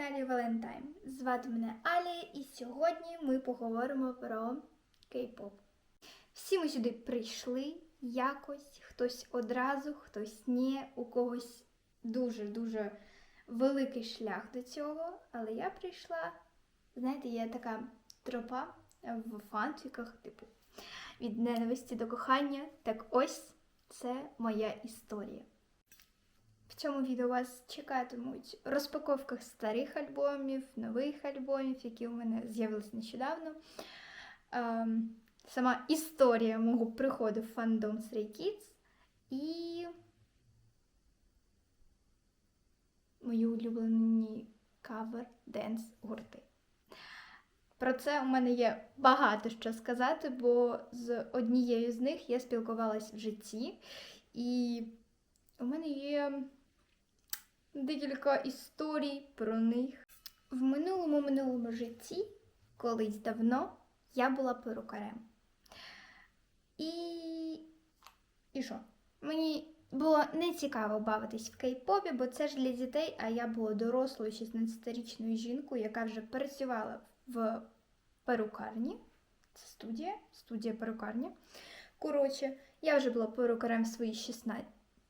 каналі Валентайн. Звати мене Алі, і сьогодні ми поговоримо про кей-поп. Всі ми сюди прийшли якось, хтось одразу, хтось ні, у когось дуже-дуже великий шлях до цього. Але я прийшла, знаєте, є така тропа в фанфіках, типу, від ненависті до кохання. Так ось це моя історія. Цьому відео вас чекатимуть розпаковка старих альбомів, нових альбомів, які у мене з'явилися нещодавно. Ем, сама історія мого приходу в фандом Stray Kids і мої улюблені кавер денс гурти. Про це у мене є багато що сказати, бо з однією з них я спілкувалась в житті, і у мене є декілька історій про них. В минулому минулому житті, колись давно, я була перукарем. І. І що? Мені було не цікаво бавитись в кей-попі, бо це ж для дітей, а я була дорослою 16-річною жінкою, яка вже працювала в перукарні. Це студія, студія перукарня. Коротше, я вже була перукарем в свої 16.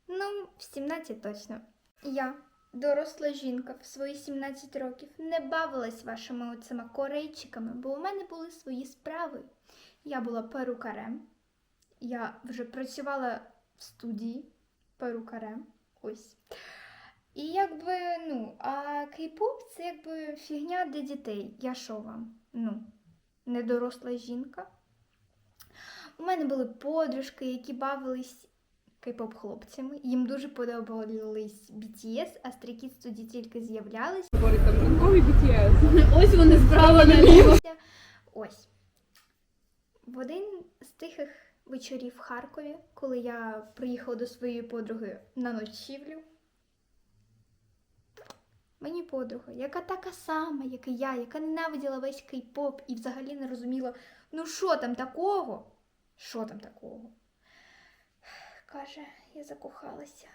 Ну, в 17 точно. Я, доросла жінка, в свої 17 років не бавилась вашими оцими корейчиками, бо у мене були свої справи. Я була перукарем. Я вже працювала в студії перукарем. Ось. І якби, ну, а кей-поп це якби фігня для дітей. Я що вам? Ну, недоросла жінка. У мене були подружки, які бавились кей-поп хлопцями. Їм дуже подобались BTS, а Stray Kids тоді тільки з'являлись. Говорить там ранковий BTS. Ось вони справа наліво. Ось. В один з тихих вечорів в Харкові, коли я приїхала до своєї подруги на ночівлю, мені подруга, яка така сама, як і я, яка ненавиділа весь кей-поп і взагалі не розуміла, ну що там такого? Що там такого? Каже, я закохалася.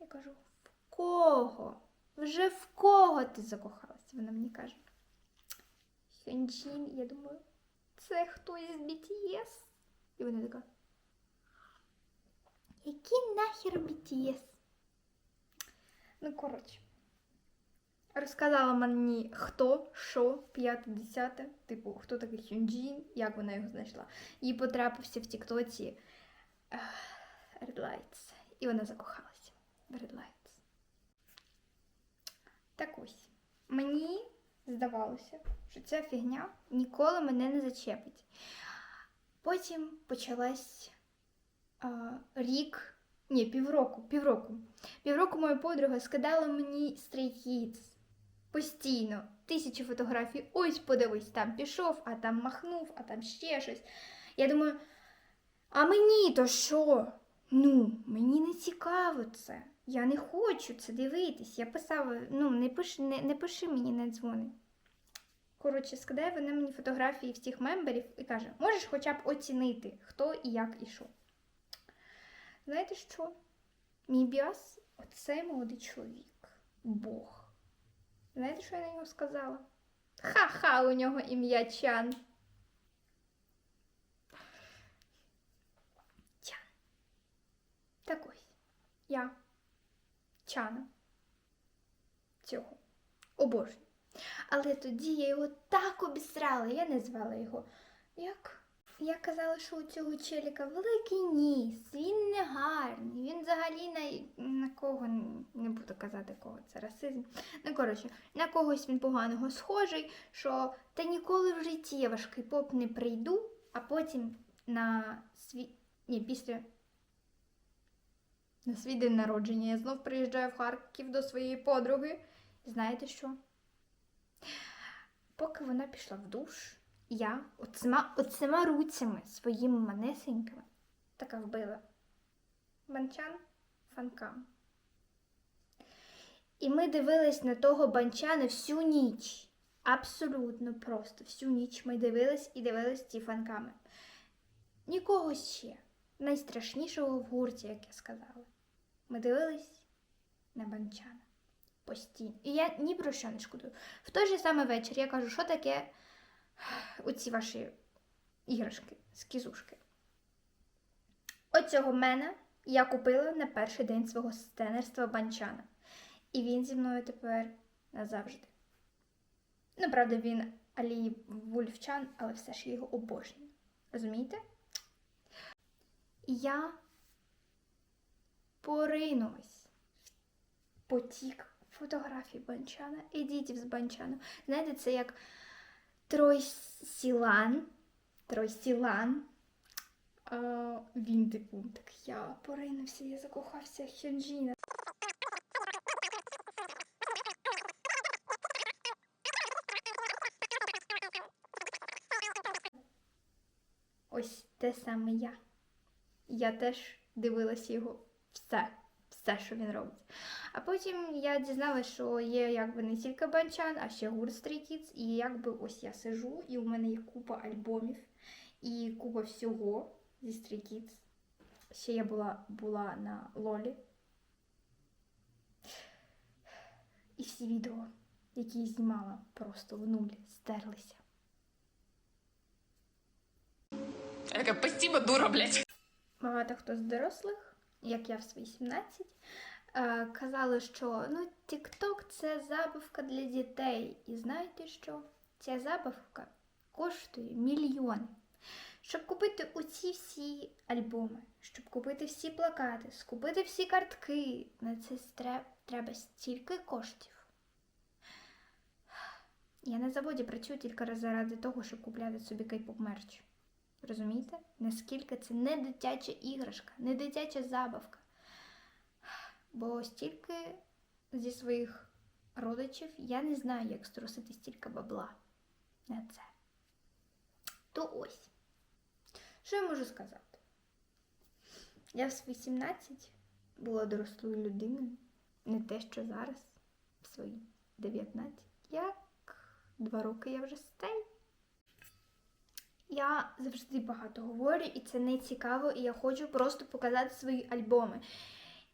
Я кажу, в кого? Вже в кого ти закохалася? Вона мені каже. Хьонджін, я думаю, це хтось з BTS? І вона така. Які нахер BTS? Ну, коротше. Розказала мені хто, що, п'яте, десяте, типу, хто такий Хюнджін, як вона його знайшла. Їй потрапився в Тіктоці Red Lights. І вона закохалася в Red Lights. Так ось. Мені здавалося, що ця фігня ніколи мене не зачепить. Потім почалась а, рік, ні, півроку, півроку. Півроку моя подруга скидала мені Stray Kids. Постійно. Тисячі фотографій. Ось подивись, там пішов, а там махнув, а там ще щось. Я думаю, а мені то що? Ну, мені не цікаво це. Я не хочу це дивитись. Я писала, ну, не пиши, не, не пиши мені, не дзвони. Коротше, скидає вона мені фотографії всіх мемберів і каже, можеш хоча б оцінити, хто і як і що. Знаєте що? Мій біас оцей молодий чоловік. Бог. Знаєте, що я на нього сказала? Ха-ха, у нього ім'я. Чан. Так ось. Я. Чана. Цього. Обожнюю. Але тоді я його так обісрала, я не звала його. Як? Я казала, що у цього челіка великий ніс, він не гарний, він взагалі на, на кого не буду казати кого, це расизм. Ну, коротше, на когось він поганого схожий, що та ніколи в житті я важкий поп не прийду, а потім на свій. Ні, після. На свій день народження я знов приїжджаю в Харків до своєї подруги. І знаєте що? Поки вона пішла в душ, я оцима, оцима руцями своїми манесенькими така вбила банчан фанкам. І ми дивились на того банчана всю ніч. Абсолютно просто всю ніч ми дивились і дивились ці фанками. Нікого ще. Найстрашнішого в гурті, як я сказала. Ми дивились на банчана. Постійно. І я ні про що не шкодую. В той же самий вечір я кажу, що таке оці ваші іграшки з кізушки. Оцього мене я купила на перший день свого стенерства банчана. І він зі мною тепер назавжди. Ну, правда, він Алі Вульфчан, але все ж я його обожнюю. Розумієте? Я поринулась в потік фотографій банчана, едітів з банчаном. Знаєте, це як Тройсілан. Тройсілан. Він типу, так я поринувся, я закохався в Хьонджіна. Ось те саме я. Я теж дивилася його все, все, що він робить. А потім я дізналася, що є якби не тільки банчан, а ще гурт Stray Kids. І якби ось я сижу, і у мене є купа альбомів і купа всього зі Stray Kids. Ще я була, була на Лолі. І всі відео, які я знімала, просто в нуль стерлися. Я такая, спасибо, дура, блядь. багато хто з дорослих, як я в свої 17, е, казали, що ну, TikTok це забавка для дітей. І знаєте що? Ця забавка коштує мільйони. Щоб купити оці всі альбоми, щоб купити всі плакати, скупити всі картки, на це треба стільки коштів. Я на заводі працюю тільки заради того, щоб купляти собі кей-поп мерч. Розумієте? Наскільки це не дитяча іграшка, не дитяча забавка. Бо стільки зі своїх родичів я не знаю, як струсити стільки бабла на це. То ось. Що я можу сказати? Я в свої 17 була дорослою людиною, не те, що зараз, в свої 19. Як два роки я вже стей. Я завжди багато говорю, і це не цікаво, і я хочу просто показати свої альбоми.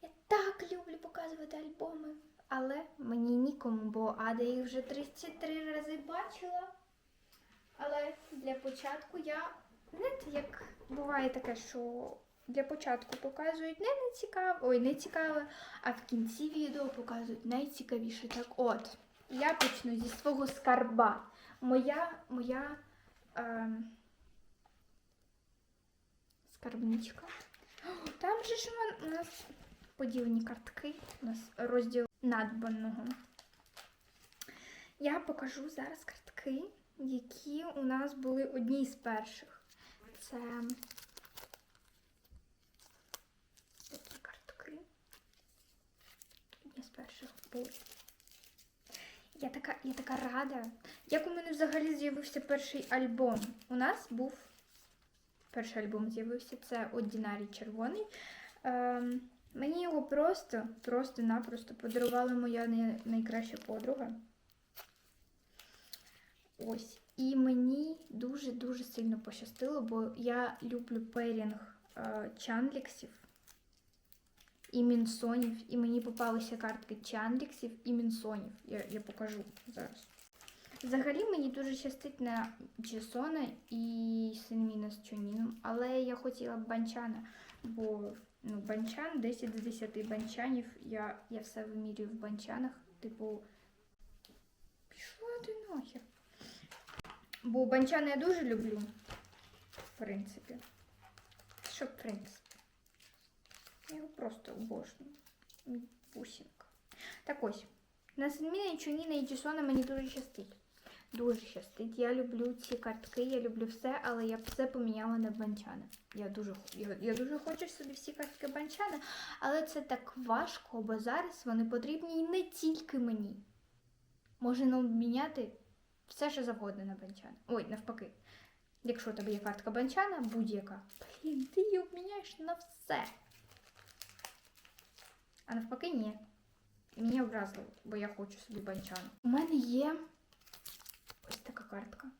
Я так люблю показувати альбоми, але мені нікому, бо Ада їх вже 33 рази бачила. Але для початку я, знаєте, як буває таке, що для початку показують не нецікаве, ой, не цікаве, а в кінці відео показують найцікавіше. Так от, я почну зі свого скарба. Моя, моя. ем, скарбничка. Там же ж у нас поділені картки, у нас розділ надбаного. Я покажу зараз картки, які у нас були одні з перших. Це такі картки. Одні з перших були. Я така, я така рада. Як у мене взагалі з'явився перший альбом? У нас був перший альбом з'явився. Це Одінарій червоний. Ем, мені його просто, просто-напросто подарувала моя найкраща подруга. Ось. І мені дуже-дуже сильно пощастило, бо я люблю перінг е, чанліксів і мінсонів. І мені попалися картки чанліксів і мінсонів. Я, я покажу зараз. Взагалі мені дуже щастить на Джесона і Синміна з Чоніном, але я хотіла б банчана, бо ну, банчан 10 з 10 банчанів. Я, я все вимірюю в банчанах. Типу, пішла ти нахер. Бо банчана я дуже люблю, в принципі. Що в принципі? Я його просто обожнюю. Мій Бусинка. Так ось. На Синміна, Чоніна і Джесона мені дуже щастить. Дуже щастить. Я люблю ці картки, я люблю все, але я все поміняла на банчана. Я дуже, я, я дуже хочу собі всі картки банчана, але це так важко, бо зараз вони потрібні не тільки мені. Можна обміняти все, що завгодно на банчана. Ой, навпаки. Якщо у тебе є картка банчана, будь-яка. Блін, ти її обміняєш на все. А навпаки, ні. І мені образило, бо я хочу собі банчана. У мене є ось така картка.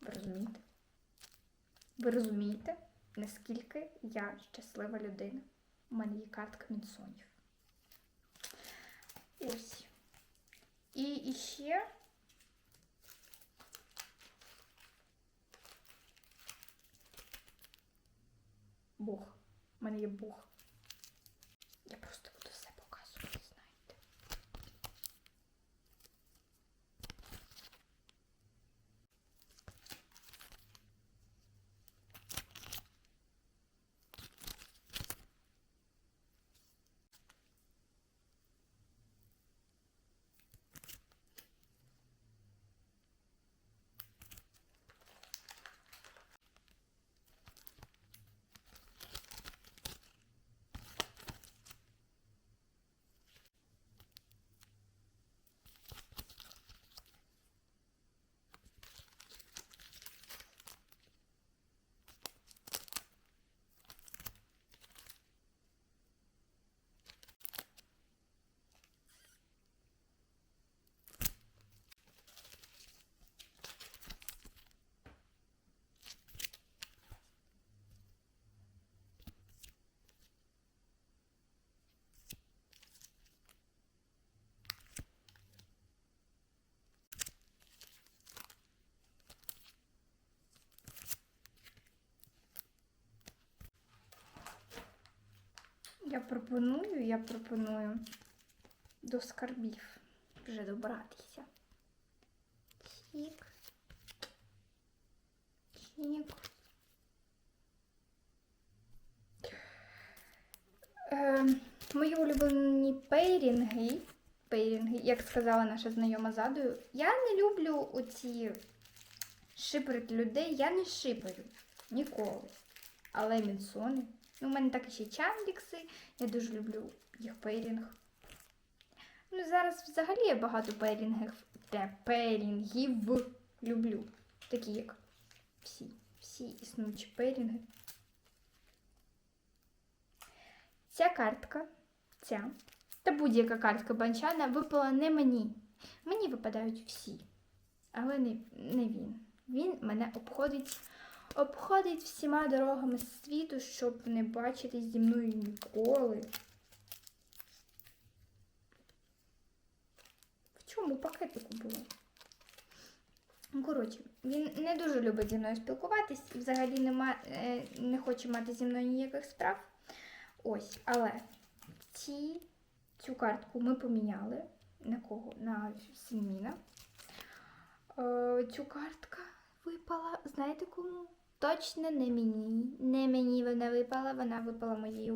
Ви розумієте? Ви розумієте, наскільки я щаслива людина? У мене є картка Мінсонів. Ось. І іще. Бог. У мене є Бог. Я просто буду все показувати, знаєте. Я пропоную, я пропоную до скарбів вже добратися. Чік. Чік. Е, мої улюблені пейрінги, пейрінги, як сказала наша знайома задою, я не люблю оці шиперити людей, я не шиперю ніколи. Але мінсони. Ну, у мене так ще чандікси, я дуже люблю їх пейрінг. Ну, зараз взагалі я багато пейрінгів, те, пейрінгів люблю. Такі як всі, всі існуючі пейрінги. Ця картка, ця та будь-яка картка банчана випала не мені. Мені випадають всі. Але не, не він. Він мене обходить обходить всіма дорогами світу, щоб не бачитись зі мною ніколи. В чому пакетику було? Коротше, він не дуже любить зі мною спілкуватись і взагалі нема, е, не хоче мати зі мною ніяких справ. Ось, але ці, цю картку ми поміняли. На кого? На Сінміна. Е, цю картка випала, знаєте кому? Точно не мені. Не мені вона випала, вона випала моїй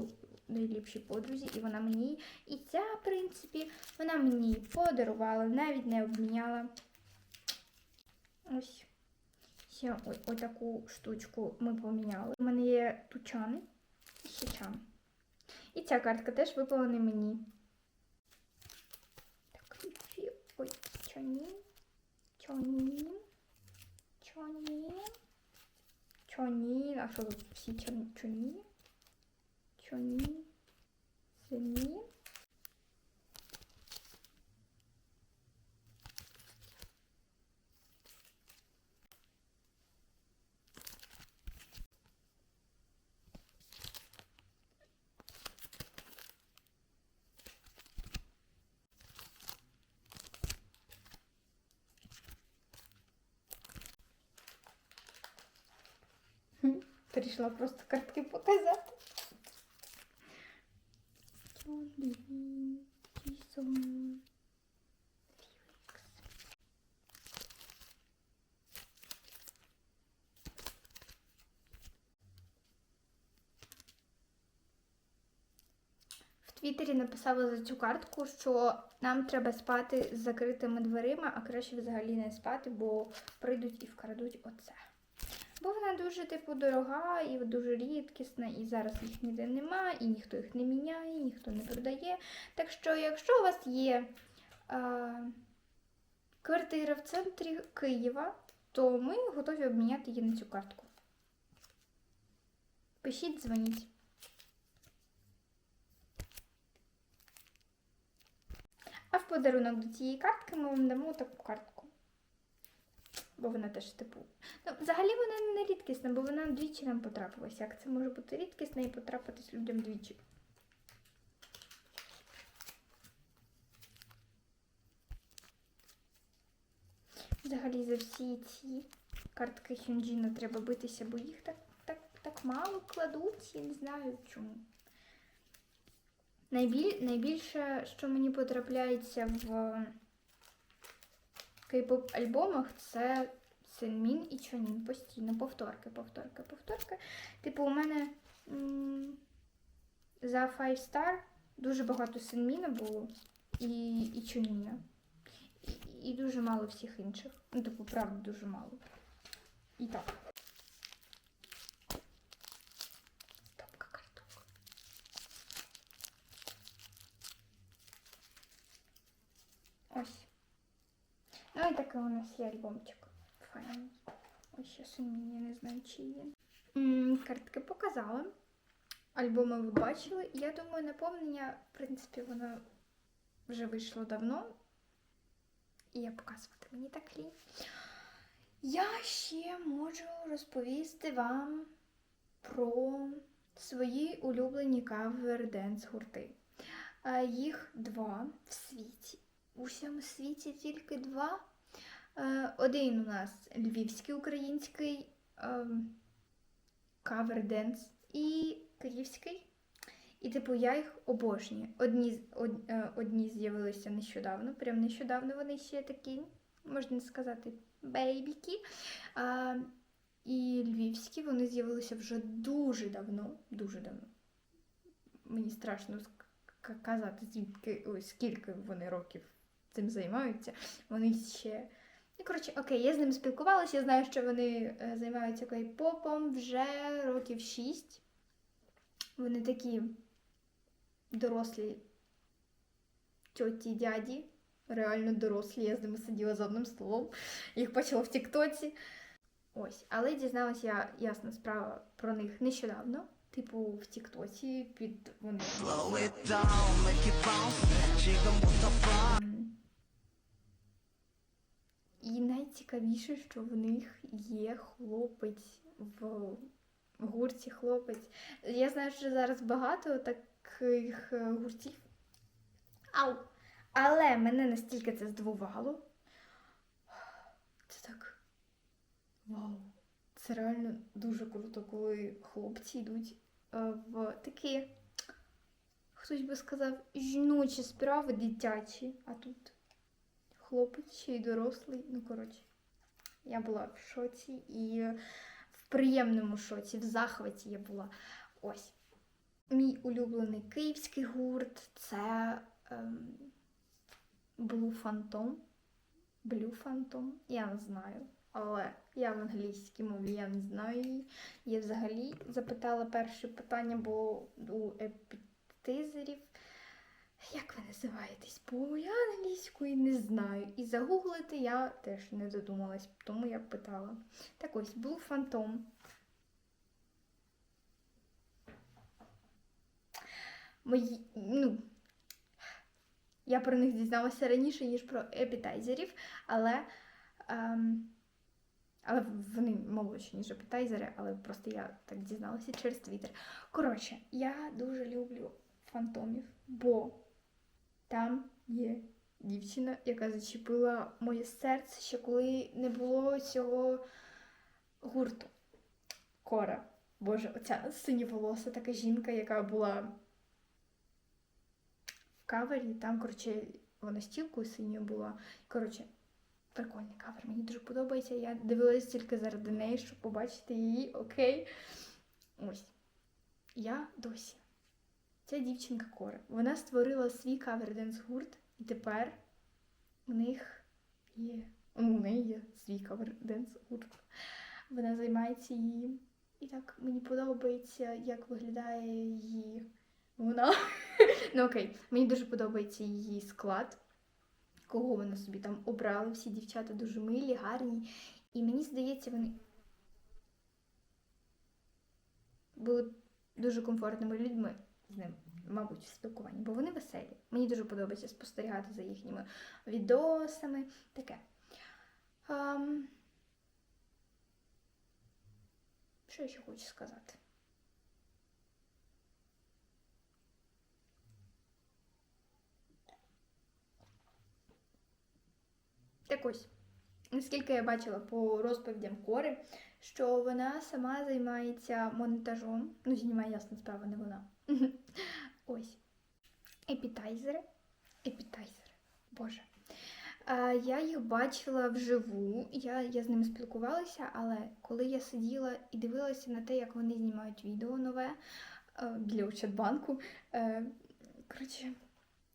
найліпшій подрузі, і вона мені. І ця, в принципі, вона мені подарувала, навіть не обміняла. Ось. Ще отаку штучку ми поміняли. У мене є тучан і ще чан. І ця картка теж випала не мені. Так, ой, чоні. Чоні. Чоні. Чоні. А що тут всі чон- чоні? Чоні. Сині. Хм, Прийшла просто картки показати. В Твіттері написала за цю картку, що нам треба спати з закритими дверима, а краще взагалі не спати, бо прийдуть і вкрадуть оце. Бо вона дуже, типу, дорога і дуже рідкісна, і зараз їх ніде нема, і ніхто їх не міняє, ніхто не продає. Так що, якщо у вас є е, квартира в центрі Києва, то ми готові обміняти її на цю картку. Пишіть, дзвоніть. А в подарунок до цієї картки ми вам дамо таку картку. Бо вона теж типу. Ну, Взагалі вона не рідкісна, бо вона двічі нам потрапилася. Як це може бути рідкісна і потрапитись людям двічі? Взагалі за всі ці картки Хюнджіна треба битися, бо їх так, так, так мало кладуть, я не знаю чому. Найбіль... Найбільше, що мені потрапляється в кей-поп альбомах, це Сенмін і Чонін. Постійно повторки, повторки, повторки. Типу, у мене м, за Five Star дуже багато Сенміна було і, і Чоніна. І, дуже мало всіх інших. Ну, типу, правда, дуже мало. І так. Стопка карток. Ось. І такий у нас є альбомчик. Файний. Ось ще сумні, я не знаю, чи є. Картки показала. Альбоми ви бачили. Я думаю, наповнення, в принципі, воно вже вийшло давно. І я показувати мені так лінь. Я ще можу розповісти вам про свої улюблені кавер-денс гурти. Їх два в світі. У всьому світі тільки два. Е, Один у нас львівський український ем, кавер-денс і київський. І типу я їх обожнюю. Одні, од- е, одні з'явилися нещодавно, прям нещодавно вони ще такі, можна сказати, бейбіки. А, і львівські вони з'явилися вже дуже давно, дуже давно. Мені страшно казати, звідки, ой, скільки вони років цим займаються. Вони ще. Ну, коротше, окей, я з ними спілкувалася, я знаю, що вони е, займаються кей-попом вже років 6. Вони такі дорослі тьоті, дяді, реально дорослі. Я з ними сиділа за одним столом, їх бачила в Тіктоці. Ось, але дізналася я ясна справа про них нещодавно. Типу в Тіктоці під вони. М. І найцікавіше, що в них є хлопець в гурті хлопець. Я знаю, що зараз багато таких е, гуртів. Ау! Але мене настільки це здивувало. Це так. Вау! Це реально дуже круто, коли хлопці йдуть е, в такі, хтось би сказав, жіночі справи дитячі, а тут хлопець ще й дорослий. Ну, коротше, я була в шоці і в приємному шоці, в захваті я була. Ось. Мій улюблений київський гурт це ем, Blue Phantom. Blue Phantom, я не знаю. Але я в англійській мові я не знаю її. Я взагалі запитала перше питання, бо у епітизерів. Як ви називаєтесь? Бо я англійської не знаю. І загуглити я теж не додумалась, тому я питала. Так ось, Blue Phantom. Мої, ну, я про них дізналася раніше, ніж про епітайзерів, але, ем, але вони молодші, ніж епітайзери, але просто я так дізналася через Твіттер. Коротше, я дуже люблю фантомів, бо там є дівчина, яка зачепила моє серце ще коли не було цього гурту. Кора. Боже, оця синьоволоса така жінка, яка була в кавері, там, коротше, вона стілкою синьою була. Коротше, прикольний кавер, мені дуже подобається. Я дивилась тільки заради неї, щоб побачити її, окей. Ось. Я досі. Ця дівчинка Кора. Вона створила свій кавер-денс гурт, і тепер у них є. Ну, у неї є свій кавер-денс гурт. Вона займається її. І так мені подобається, як виглядає її. Вона. ну окей, мені дуже подобається її склад, кого вона собі там обрала. Всі дівчата дуже милі, гарні. І мені здається, вони були дуже комфортними людьми з ним, мабуть, в спілкуванні, бо вони веселі. Мені дуже подобається спостерігати за їхніми відосами. Таке. Ам... Що я ще хочу сказати? Так ось. наскільки я бачила по розповідям Кори, що вона сама займається монтажом. Ну, знімає ясна справа, не вона. Ось. Епітайзери. Епітайзери. Боже. Я їх бачила вживу, я, я з ними спілкувалася, але коли я сиділа і дивилася на те, як вони знімають відео нове е, для Ощадбанку, е, коротше,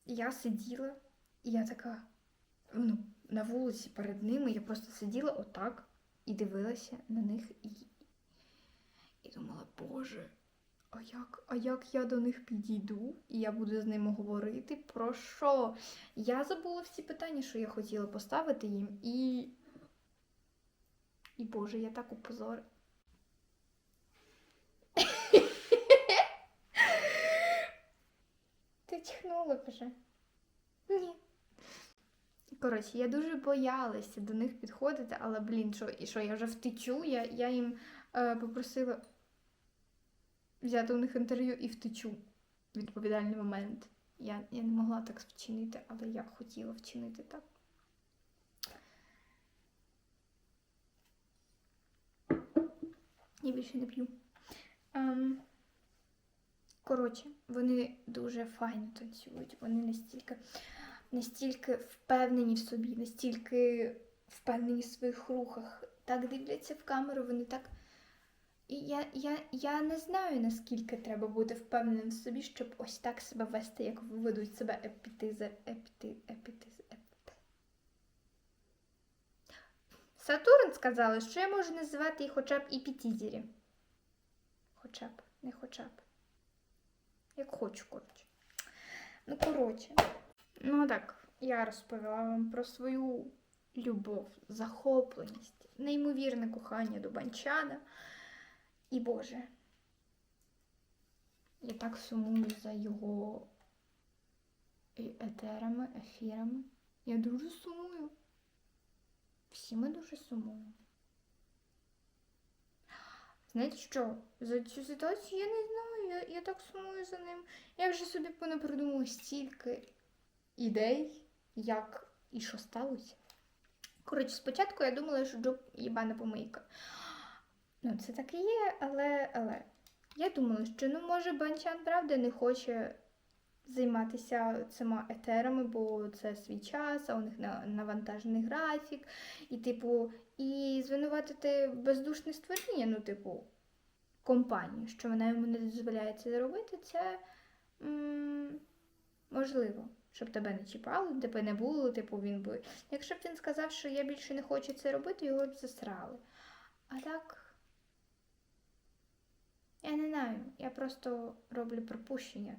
я сиділа, і я така, ну, на вулиці перед ними, я просто сиділа отак і дивилася на них і, і думала, Боже, а як, а як я до них підійду, і я буду з ними говорити? Про що? Я забула всі питання, що я хотіла поставити їм, і. І Боже, я так упозорила. Ти чихнула вже. Ні. Коротше, я дуже боялася до них підходити, але, блін, що, і що я вже втечу, я, я їм е, попросила взяти у них інтерв'ю і втечу в відповідальний момент. Я, я не могла так вчинити, але я хотіла вчинити так. Я більше не п'ю. Ем, коротше, вони дуже файно танцюють. Вони настільки, настільки впевнені в собі, настільки впевнені в своїх рухах. Так дивляться в камеру, вони так. І я, я, я не знаю, наскільки треба бути впевненим в собі, щоб ось так себе вести, як ведуть себе епітизи, епіти, епітизи, епіти. Сатурн сказали, що я можу називати їх хоча б епітізері. Хоча б, не хоча б. Як хочу, коротше. Ну, коротше. Ну так, я розповіла вам про свою любов, захопленість, неймовірне кохання до банчана. І Боже, я так сумую за його етерами, ефірами. Я дуже сумую. Всі ми дуже сумуємо. Знаєте що? За цю ситуацію я не знаю. Я, я так сумую за ним. Я вже собі понапридумала стільки ідей, як і що сталося. Коротше, спочатку я думала, що Джоб їбана помийка. Ну, це так і є, але, але я думала, що ну може Банчан правда не хоче займатися цими етерами, бо це свій час, а у них навантажений графік, і, типу, і звинуватити бездушне створіння, ну, типу, компанію, що вона йому не дозволяє це зробити, це м- можливо. Щоб тебе не чіпали, тебе не було, типу він би. Якщо б він сказав, що я більше не хочу це робити, його б засрали. А так. Я не знаю, я просто роблю припущення.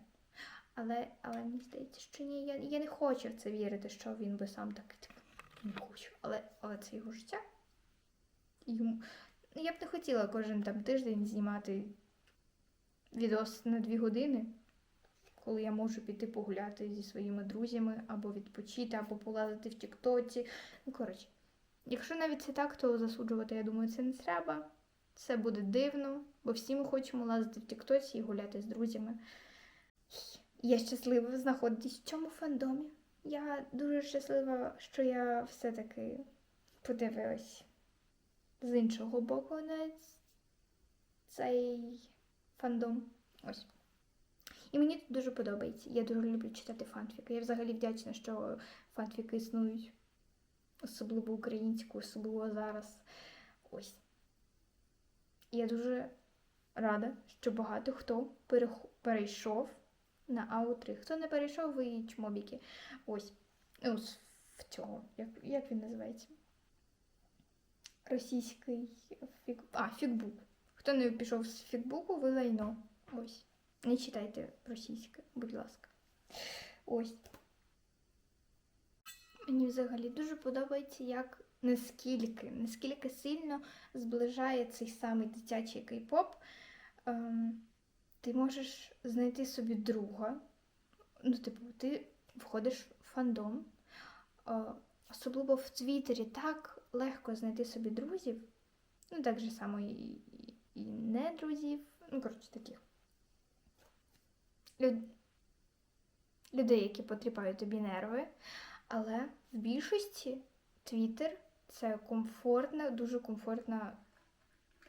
Але, але мені здається, що ні, я, я не хочу в це вірити, що він би сам так типу, не хочу. Але, але це його життя. Йому... Я б не хотіла кожен там тиждень знімати відос на дві години, коли я можу піти погуляти зі своїми друзями, або відпочити, або полазити в Тіктоці. Ну, коротше, якщо навіть це так, то засуджувати, я думаю, це не треба. Це буде дивно, бо всі ми хочемо лазити в Тіктоці і гуляти з друзями. Я щаслива знаходитись в цьому фандомі. Я дуже щаслива, що я все-таки подивилась з іншого боку на цей фандом. Ось. І мені тут дуже подобається. Я дуже люблю читати фанфіки. Я взагалі вдячна, що фанфіки існують. Особливо українську, особливо зараз. Ось. Я дуже рада, що багато хто перейшов на АО3. Хто не перейшов, ви чмобіки. Ось. З- в цього. Як, як він називається? Російський фік... А, фікбук. Хто не пішов з фікбуку, ви лайно. Ось. Не читайте російське, будь ласка. Ось. Мені взагалі дуже подобається, як наскільки, наскільки сильно зближає цей самий дитячий кей-поп. Ем, ти можеш знайти собі друга. Ну, типу, ти входиш в фандом. Е, особливо в Твіттері так легко знайти собі друзів. Ну, так же само і, і, і не друзів. Ну, коротше, таких. Люд... Людей, які потріпають тобі нерви. Але в більшості Твіттер Це комфортна, дуже комфортна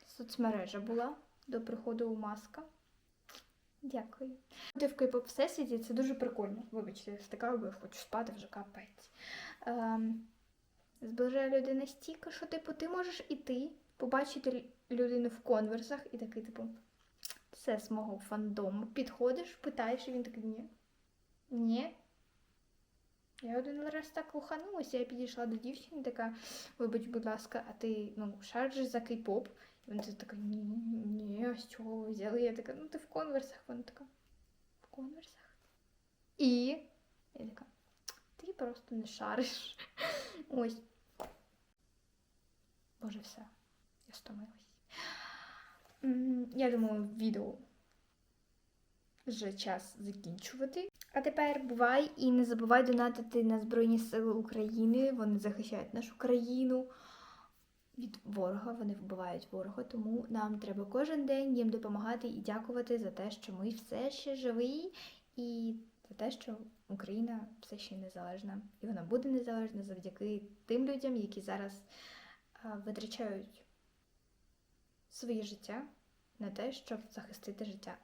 соцмережа була до приходу у маска. Дякую. Бути в кейпоп всесвіті це дуже прикольно. Вибачте, я втикаю, бо я хочу спати вже капець. Ем, зближає людей настільки, що типу, ти можеш іти, побачити людину в конверсах і такий, типу, це з мого фандому. Підходиш, питаєш, і він такий, ні. Ні. Я один раз так лоханулася, я підійшла до дівчини, така, вибач, будь ласка, а ти ну, шаржиш за кей-поп? І вона така, ні, ні, а з чого ви взяли? Я така, ну ти в конверсах. Вона така, в конверсах? І я така, ти просто не шариш. Ось. Боже, все. Я стомилась. Я думаю, відео вже час закінчувати. А тепер бувай і не забувай донатити на Збройні Сили України. Вони захищають нашу країну від ворога, вони вбивають ворога, тому нам треба кожен день їм допомагати і дякувати за те, що ми все ще живі, і за те, що Україна все ще незалежна. І вона буде незалежна завдяки тим людям, які зараз витрачають своє життя на те, щоб захистити життя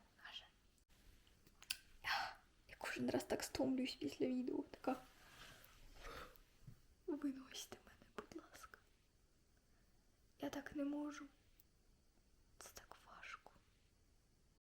кожен раз так стомлююсь після відео. Така. Виносьте мене, будь ласка. Я так не можу.